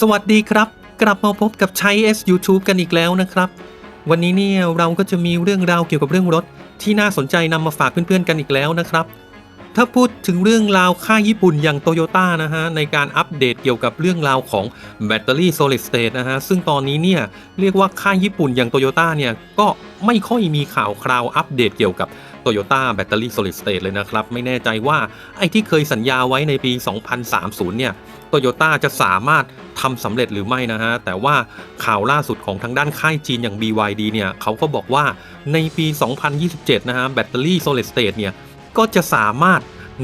สวัสดีครับ กลับมาพบกับชัย S YouTube กันอีกแล้วนะครับ วันนี้เนี่ยเราก็จะมีเรื่องราวเกี่ยวกับเรื่องรถ ที่น่าสนใจนำมาฝากเพื่อนๆกันอีกแล้วนะครับ ถ้าพูดถึงเรื่องราวค่ายญี่ปุ่นอย่างโตโยต้านะฮะ ในการอัปเดตเกี่ยวกับเรื่องราวของแบตเตอรี่ solid state นะฮะ ซึ่งตอนนี้เนี่ยเรียกว่าค่ายญี่ปุ่นอย่างโตโยต้าเนี่ยก็ไม่ค่อยมีข่าวคราวอัปเดตเกี่ยวกับ Toyota Battery Solid State เลยนะครับ ไม่แน่ใจว่าไอ้ที่เคยสัญญาไว้ในปี 2030 เนี่ยโตโยต้าจะสามารถทำสำเร็จหรือไม่นะฮะ แต่ว่าข่าวล่าสุดของทางด้านค่ายจีนอย่าง BYD เนี่ยเขาก็บอกว่าในปี 2027 นะฮะแบตเตอรี่ Solid State เนี่ยก็จะสามารถ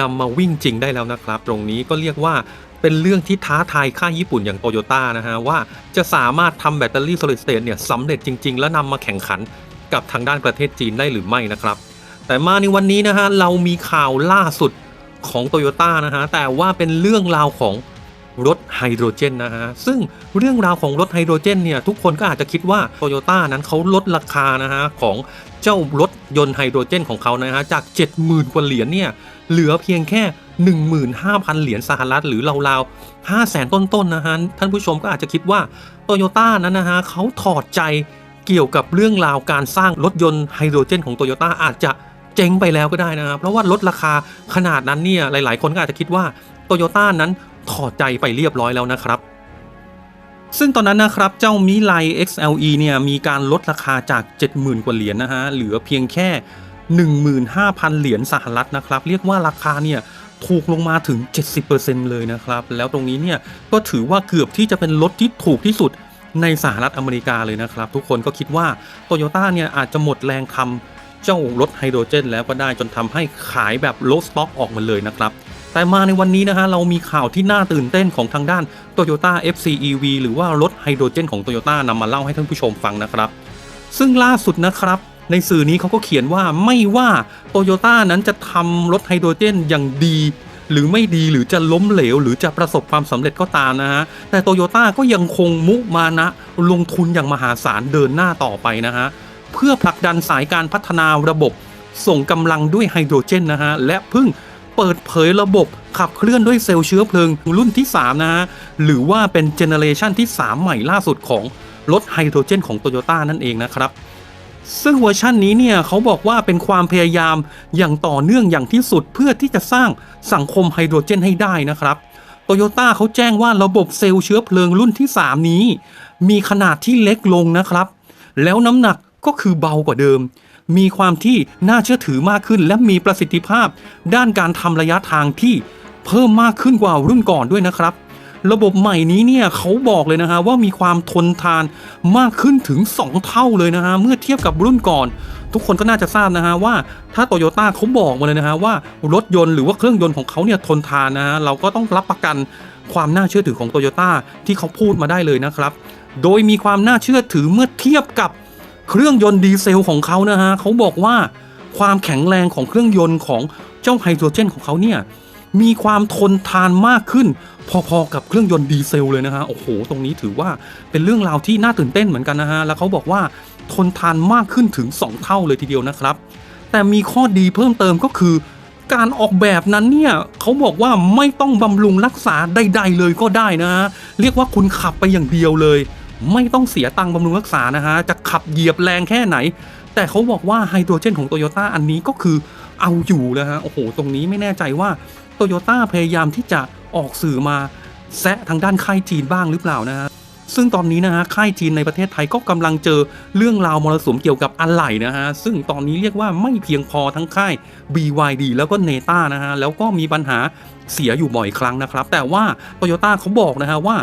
นำมาวิ่งจริงได้แล้วนะครับ ตรงนี้ก็เรียกว่าเป็นเรื่องที่ท้าทายค่ายญี่ปุ่นอย่างโตโยต้านะฮะ ว่าจะสามารถทำแบตเตอรี่ Solid State เนี่ยสำเร็จจริง ๆ แล้วนำมาแข่งขันกับทางด้านประเทศจีนได้หรือไม่นะครับ แต่มาในวันนี้นะฮะเรามีข่าวล่าสุดของโตโยต้านะฮะแต่ว่าเป็นเรื่องราวของรถไฮโดรเจนนะฮะซึ่งเรื่องราวของรถไฮโดรเจนเนี่ยทุกคนก็อาจจะคิดว่าโตโยต้านั้นเขาลดราคานะฮะของเจ้ารถยนต์ไฮโดรเจนของเขานะฮะจาก 70,000 กว่าเหรียญเนี่ยเหลือเพียงแค่ 15,000 เหรียญสหรัฐหรือราวๆ5 0 0แสนต้นๆนะฮะท่านผู้ชมก็อาจจะคิดว่าโตโยต้านั้นนะฮะเขาถอดใจเกี่ยวกับเรื่องราวการสร้างรถยนต์ไฮโดรเจนของโตโยต้าอาจจะ เจ๊งไปแล้วก็ได้นะครับ เพราะว่าลดราคาขนาดนั้นเนี่ยหลาย ๆ คนก็อาจจะคิดว่าโตโยต้านั้นถอดใจไปเรียบร้อยแล้วนะครับซึ่งตอนนั้นนะครับ เจ้ามิไล XLE เนี่ยมีการลดราคาจาก 70,000 กว่าเหรียญนะฮะ เหลือเพียงแค่ 15,000 เหรียญสหรัฐนะครับ เรียกว่าราคาเนี่ยถูกลงมาถึง 70%เลยนะครับ แล้วตรงนี้เนี่ยก็ถือว่าเกือบที่จะเป็นรถที่ถูกที่สุดในสหรัฐอเมริกาเลยนะครับ ทุกคนก็คิดว่าโตโยต้าเนี่ยอาจจะหมดแรงทำ เจ้ารถไฮโดรเจนแล้วก็ได้จนทำให้ขายแบบโลสต็อกออกมาเลยนะครับ แต่มาในวันนี้นะฮะเรามีข่าวที่น่าตื่นเต้นของทางด้าน Toyota FCEV หรือว่ารถไฮโดรเจนของ Toyota นำมาเล่าให้ท่านผู้ชมฟังนะครับ ซึ่งล่าสุดนะครับในสื่อนี้เขาก็เขียนว่าไม่ว่า Toyota นั้นจะทำรถไฮโดรเจนอย่างดี หรือไม่ดีหรือจะล้มเหลว หรือจะประสบความสำเร็จก็ตามนะฮะ แต่โตโยต้าก็ยังคงมุมานะ ลงทุนอย่างมหาศาลเดินหน้าต่อไปนะฮะ เพื่อผลักดันสายการพัฒนาระบบ ส่งกำลังด้วยไฮโดรเจนนะฮะ และเพิ่งเปิดเผยระบบขับเคลื่อนด้วยเซลล์เชื้อเพลิงรุ่นที่ 3 นะฮะ หรือว่าเป็นเจเนเรชันที่ 3 ใหม่ล่าสุดของรถไฮโดรเจนของโตโยต้านั่นเองนะครับ ซึ่งเวอร์ชันนี้เนี่ยเขาบอกว่าเป็นความพยายามอย่างต่อเนื่องอย่างที่สุดเพื่อที่จะสร้างสังคมไฮโดรเจนให้ได้นะครับโตโยต้าเขาแจ้งว่าระบบเซลล์เชื้อเพลิงรุ่นที่ 3 นี้ มีขนาดที่เล็กลงนะครับ แล้วน้ำหนัก ก็คือเบากว่าเดิม มีความที่น่าเชื่อถือมากขึ้น และมีประสิทธิภาพ ด้านการทำระยะทางที่เพิ่มมากขึ้นกว่ารุ่นก่อนด้วยนะครับ ระบบใหม่นี้เนี่ยเขาบอกเลยนะฮะว่ามีความทนทานมากขึ้นถึง 2 เท่าเลยนะฮะเมื่อเทียบกับรุ่นก่อน ทุกคนก็น่าจะทราบนะฮะว่าถ้าโตโยต้าเขาบอกมาเลยนะฮะว่ารถยนต์หรือว่าเครื่องยนต์ของเขาเนี่ยทนทานนะฮะเราก็ต้องรับประกันความน่าเชื่อถือของโตโยต้าที่เขาพูดมาได้เลยนะครับ โดยมีความน่าเชื่อถือเมื่อเทียบกับ เครื่องยนต์ดีเซลของเขานะฮะเขาบอกว่าความแข็งแรงของเครื่องยนต์ของเจ้าไฮโดรเจนของเขาเนี่ยมีความทนทานมากขึ้น พอๆกับเครื่องยนต์ดีเซลเลยนะฮะโอ้โห ตรงนี้ถือว่าเป็นเรื่องราวที่น่าตื่นเต้นเหมือนกันนะฮะแล้วเขาบอกว่าทนทานมากขึ้นถึง 2 เท่าเลยทีเดียวนะครับ แต่มีข้อดีเพิ่มเติมก็คือ การออกแบบนั้นเนี่ยเขาบอกว่าไม่ต้องบำรุงรักษาใด ๆ เลยก็ได้นะฮะเรียกว่าคุณขับไปอย่างเดียวเลย ไม่ต้องเสียตังค์บำรุงรักษานะฮะ จะขับเหยียบแรงแค่ไหน แต่เขาบอกว่าไฮโดรเจนของโตโยต้าอันนี้ก็คือเอาอยู่นะฮะ โอ้โห ตรงนี้ไม่แน่ใจว่าโตโยต้าพยายามที่จะออกสื่อมาแซะทางด้านค่ายจีนบ้างหรือเปล่านะฮะซึ่งตอนนี้นะฮะค่ายจีนในประเทศไทยก็กำลังเจอเรื่องราวมรสุมเกี่ยวกับอะไหล่นะฮะซึ่งตอนนี้เรียกว่าไม่เพียงพอทั้งค่าย BYD แล้วก็เนต้านะฮะแล้วก็มีปัญหา เสียอยู่บ่อยครั้งนะครับ แต่ว่าโตโยต้าเขาบอกนะฮะว่า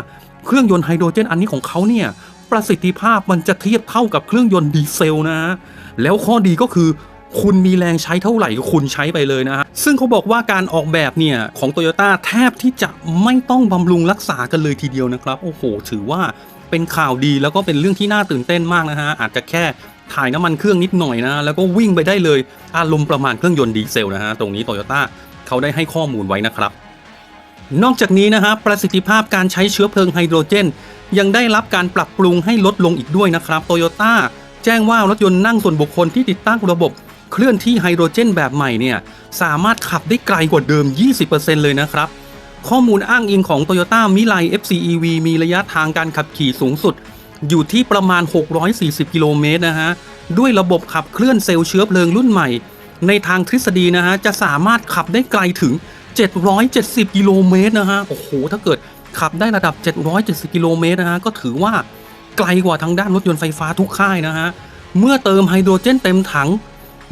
เครื่องยนต์ไฮโดรเจนอันนี้ของเขาเนี่ยประสิทธิภาพมันจะเทียบเท่ากับเครื่องยนต์ดีเซลนะฮะแล้วข้อดีก็คือคุณมีแรงใช้เท่าไหร่คุณใช้ไปเลยนะฮะ ซึ่งเขาบอกว่าการออกแบบเนี่ย ของ t o y ยต้แทบที่จะไม่ต้องบำรุงรักษากันเลยทีเดียวนะครับ โอ้โห ถือว่าเป็นข่าวดีแล้วก็เป็นเรื่องที่น่าตื่นเต้นมากนะฮะ อาจจะแค่ถ่ายน้ำมันเครื่องนิดหน่อยนะ แล้วก็วิ่งไปได้เลย อารมณ์ประมาณเครื่องยนต์ดีเซลนะฮะ ตรงนี้โตโยต้า เขาได้ให้ข้อมูลไว้นะครับ นอกจากนี้นะฮะประสิทธิภาพการใช้เชื้อเพลิงไฮโดรเจน ยังได้รับการปรับปรุงให้ลดลงอีกด้วยนะครับโตโยต้าแจ้งว่ารถยนต์นั่งส่วนบุคคลที่ติดตั้งระบบเคลื่อนที่ไฮโดรเจนแบบใหม่เนี่ยสามารถขับได้ไกลกว่าเดิม 20%เลยนะครับ ข้อมูลอ้างอิงของ Toyota m i r a i FCEV มีระยะทางการขับขี่สูงสุด อยู่ที่ประมาณ 640 กิโลเมตรนะฮะ ด้วยระบบขับเคลื่อนเซลล์เชื้อเพลิงรุ่นใหม่ ในทางทฤษฎีนะฮะจะสามารถขับได้ไกลถึง 770 กิโลเมตรนะฮะโอ้โหถ้าเกิดขับได้ระดับ 770 กิโลเมตรนะฮะก็ถือว่าไกลกว่าทางด้านรถยนต์ไฟฟ้าทุกค่ายนะฮะเมื่อเติมไฮโดรเจนเต็มถัง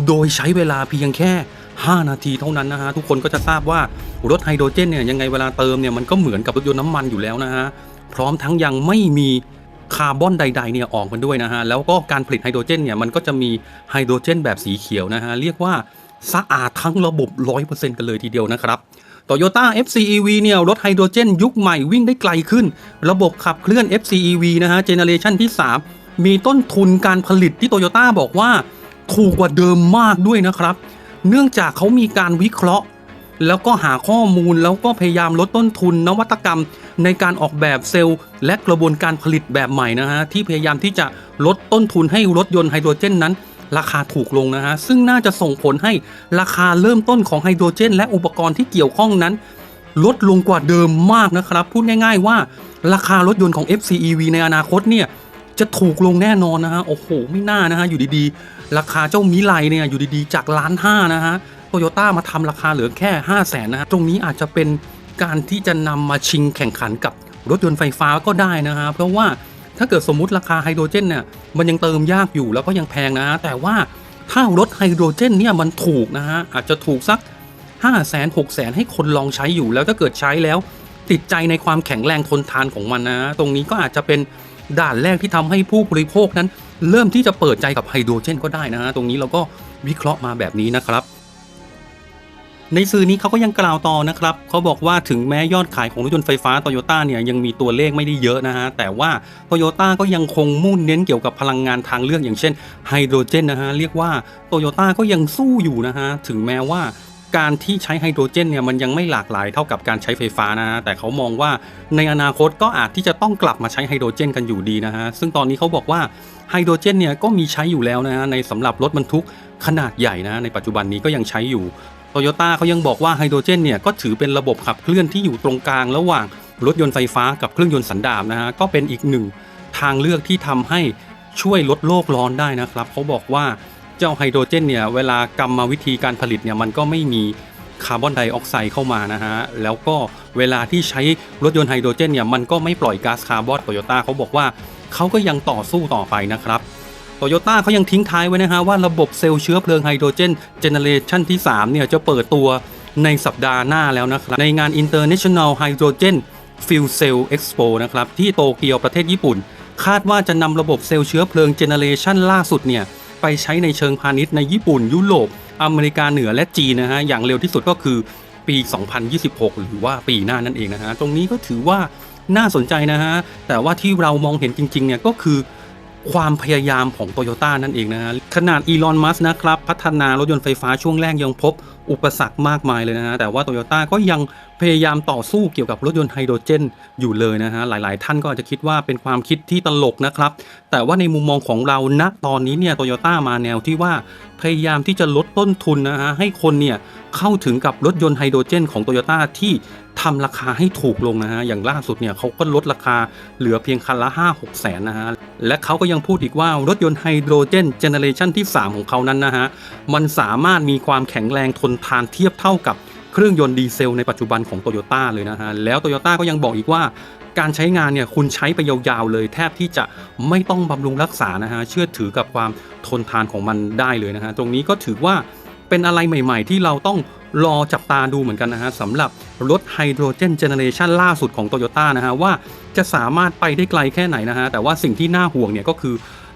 โดยใช้เวลาเพียงแค่ 5 นาทีเท่านั้นนะฮะทุกคนก็จะทราบว่ารถไฮโดรเจนเนี่ยยังไงเวลาเติมเนี่ยมันก็เหมือนกับรถยนต์น้ำมันอยู่แล้วนะฮะพร้อมทั้งยังไม่มี คาร์บอนใดๆเนี่ยออกมาด้วยนะฮะ แล้วก็การผลิตไฮโดรเจนเนี่ยมันก็จะมีไฮโดรเจนแบบสีเขียวนะฮะ เรียกว่าสะอาดทั้งระบบ 100%กันเลยทีเดียวนะครับ Toyota FCEV เนี่ยรถไฮโดรเจนยุคใหม่วิ่งได้ไกลขึ้น ระบบขับเคลื่อน FCEV นะฮะเจเนเรชันที่ 3 มีต้นทุนการผลิตที่ Toyota บอกว่า ถูกกว่าเดิมมากด้วยนะครับ เนื่องจากเขามีการวิเคราะห์ แล้วก็หาข้อมูลแล้วก็พยายามลดต้นทุนนวัตกรรม ในการออกแบบเซลล์ และกระบวนการผลิตแบบใหม่นะฮะที่พยายามที่จะลดต้นทุนให้รถยนต์ไฮโดรเจนนั้น ราคาถูกลงนะฮะซึ่งน่าจะส่งผลให้ราคาเริ่มต้นของไฮโดรเจน และอุปกรณ์ที่เกี่ยวข้องนั้น ลดลงกว่าเดิมมากนะครับ พูดง่าย ๆ ว่าราคารถยนต์ของ FCEV ในอนาคตเนี่ยจะถูกลงแน่นอนนะฮะ โอ้โห ไม่น่านะฮะ อยู่ดีๆ ราคาเจ้ามิไลเนี่ย อยู่ดีๆ จากล้านห้านะฮะ โตโยต้ามาทำราคาเหลือแค่ 5 0 0แสนนะฮะตรงนี้อาจจะเป็นการที่จะนำมาชิงแข่งขันกับรถยนต์ไฟฟ้าก็ได้นะฮะเพราะว่าถ้าเกิดสมมุติราคาไฮโดรเจนเนี่ยมันยังเติมยากอยู่แล้วก็ยังแพงนะฮะแต่ว่าถ้ารถไฮโดรเจนเนี่ยมันถูกนะฮะอาจจะถูกสัก 5 0 0แสนหกแสนให้คนลองใช้อยู่ แล้วถ้าเกิดใช้แล้ว ติดใจในความแข็งแรงทนทานของมันนะ ตรงนี้ก็อาจจะเป็นด่านแรกที่ทำให้ผู้บริโภคนั้น เริ่มที่จะเปิดใจกับไฮโดรเจนก็ได้นะฮะตรงนี้เราก็วิเคราะห์มาแบบนี้นะครับ ในสื่อนี้เขาก็ยังกล่าวต่อนะครับเขาบอกว่าถึงแม้ยอดขายของรถยนต์ไฟฟ้าโตโยต้าเนี่ยยังมีตัวเลขไม่ได้เยอะนะฮะ แต่ว่าโตโยต้าก็ยังคงมุ่งเน้นเกี่ยวกับพลังงานทางเลือกอย่างเช่นไฮโดรเจนนะฮะ เรียกว่าโตโยต้าก็ยังสู้อยู่นะฮะ ถึงแม้ว่าการที่ใช้ไฮโดรเจนเนี่ยมันยังไม่หลากหลายเท่ากับการใช้ไฟฟ้านะฮะแต่เขามองว่าในอนาคตก็อาจที่จะต้องกลับมาใช้ไฮโดรเจนกันอยู่ดีนะฮะซึ่งตอนนี้เขาบอกว่าไฮโดรเจนเนี่ยก็มีใช้อยู่แล้วนะฮะในสำหรับรถบรรทุกขนาดใหญ่นะในปัจจุบันนี้ก็ยังใช้อยู่ โตโยต้าเขายังบอกว่าไฮโดรเจนเนี่ยก็ถือเป็นระบบขับเคลื่อนที่อยู่ตรงกลางระหว่างรถยนต์ไฟฟ้ากับเครื่องยนต์สันดาปนะฮะก็เป็นอีกหนึ่งทางเลือกที่ทำให้ช่วยลดโลกร้อนได้นะครับเขาบอกว่าเจ้าไฮโดรเจนเนี่ยเวลากรรมวิธีการผลิตเนี่ยมันก็ไม่มีคาร์บอนไดออกไซด์เข้ามานะฮะแล้วก็เวลาที่ใช้รถยนต์ไฮโดรเจนเนี่ยมันก็ไม่ปล่อยก๊าซคาร์บอนโตโยต้าเขาบอกว่าเขาก็ยังต่อสู้ต่อไปนะครับ โตโยต้าเขายังทิ้งท้ายไว้นะฮะว่าระบบเซลล์เชื้อเพลิงไฮโดรเจนเจเนเรชันที่3เนี่ยจะเปิดตัวในสัปดาห์หน้าแล้วนะครับ ในงาน International Hydrogen Fuel Cell Expo นะครับ ที่โตเกียวประเทศญี่ปุ่น คาดว่าจะนำระบบเซลล์เชื้อเพลิงเจเนเรชันล่าสุดเนี่ยไปใช้ในเชิงพาณิชย์ในญี่ปุ่น ยุโรป อเมริกาเหนือและจีนนะฮะ อย่างเร็วที่สุดก็คือปี 2026 หรือว่าปีหน้านั่นเองนะฮะ ตรงนี้ก็ถือว่าน่าสนใจนะฮะ แต่ว่าที่เรามองเห็นจริงๆเนี่ยก็คือ ความพยายามของโตโยต้านั่นเองนะฮะขนาดอีลอนมัสนะครับ พัฒนารถยนต์ไฟฟ้าช่วงแรกยังพบอุปสรรคมากมายเลยนะฮะแต่ว่าโตโยต้าก็ยังพยายามต่อสู้เกี่ยวกับรถยนต์ไฮโดรเจนอยู่เลยนะฮะหลาย ๆ ท่านก็อาจจะคิดว่าเป็นความคิดที่ตลกนะครับ แต่ว่าในมุมมองของเราณตอนนี้เนี่ยโตโยต้ามาแนวที่ว่าพยายามที่จะลดต้นทุนนะฮะให้คนเนี่ยเข้าถึงกับรถยนต์ไฮโดรเจนของโตโยต้าที่ ทำราคาให้ถูกลงนะฮะ อย่างล่าสุดเนี่ยเขาก็ลดราคาเหลือเพียงคันละ 5 6 แสนนะฮะ และเขาก็ยังพูดอีกว่ารถยนต์ไฮโดรเจนเจเนเรชันที่ 3 ของเขานั้นนะฮะ มันสามารถมีความแข็งแรงทนทานเทียบเท่ากับเครื่องยนต์ดีเซลในปัจจุบันของโตโยต้าเลยนะฮะ แล้วโตโยต้าก็ยังบอกอีกว่าการใช้งานเนี่ยคุณใช้ไปยาวๆเลย แทบที่จะไม่ต้องบำรุงรักษานะฮะเชื่อถือกับความทนทานของมันได้เลยนะฮะตรงนี้ก็ถือว่า เป็นอะไรใหม่ ๆ ที่เราต้องรอจับตาดูเหมือนกันนะฮะสำหรับรถไฮโดรเจนเจเนเรชันล่าสุดของโตโยต้านะฮะว่าจะสามารถไปได้ไกลแค่ไหนนะฮะแต่ว่าสิ่งที่น่าห่วงเนี่ยก็คือ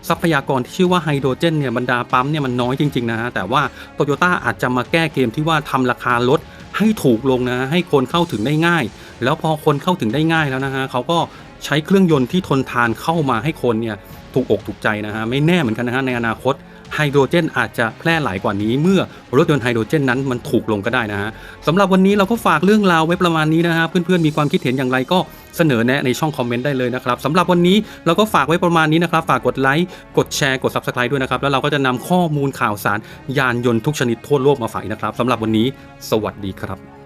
ทรัพยากรที่ชื่อว่าไฮโดรเจนเนี่ยบรรดาปั๊มเนี่ยมันน้อยจริง ๆ นะฮะแต่ว่าโตโยต้าอาจจะมาแก้เกมที่ว่าทำราคารถให้ถูกลงนะฮะให้คนเข้าถึงได้ง่าย แล้วพอคนเข้าถึงได้ง่ายแล้วนะฮะเขาก็ใช้เครื่องยนต์ที่ทนทานเข้ามาให้คนเนี่ยถูกอกถูกใจนะฮะไม่แน่เหมือนกันนะฮะในอนาคต ไฮโดรเจนอาจจะแพร่หลายกว่านี้เมื่อรถยนต์ไฮโดรเจนนั้นมันถูกลงก็ได้นะฮะสำหรับวันนี้เราก็ฝากเรื่องราวไว้ประมาณนี้นะฮะเพื่อนๆมีความคิดเห็นอย่างไรก็เสนอแนะในช่องคอมเมนต์ได้เลยนะครับสำหรับวันนี้เราก็ฝากไว้ประมาณนี้นะครับ ฝากกดไลค์กดแชร์กด Subscribe ด้วยนะครับ แล้วเราก็จะนำข้อมูลข่าวสารยานยนต์ทุกชนิดทั่วโลกมาฝากอีกนะครับสำหรับวันนี้ สวัสดีครับ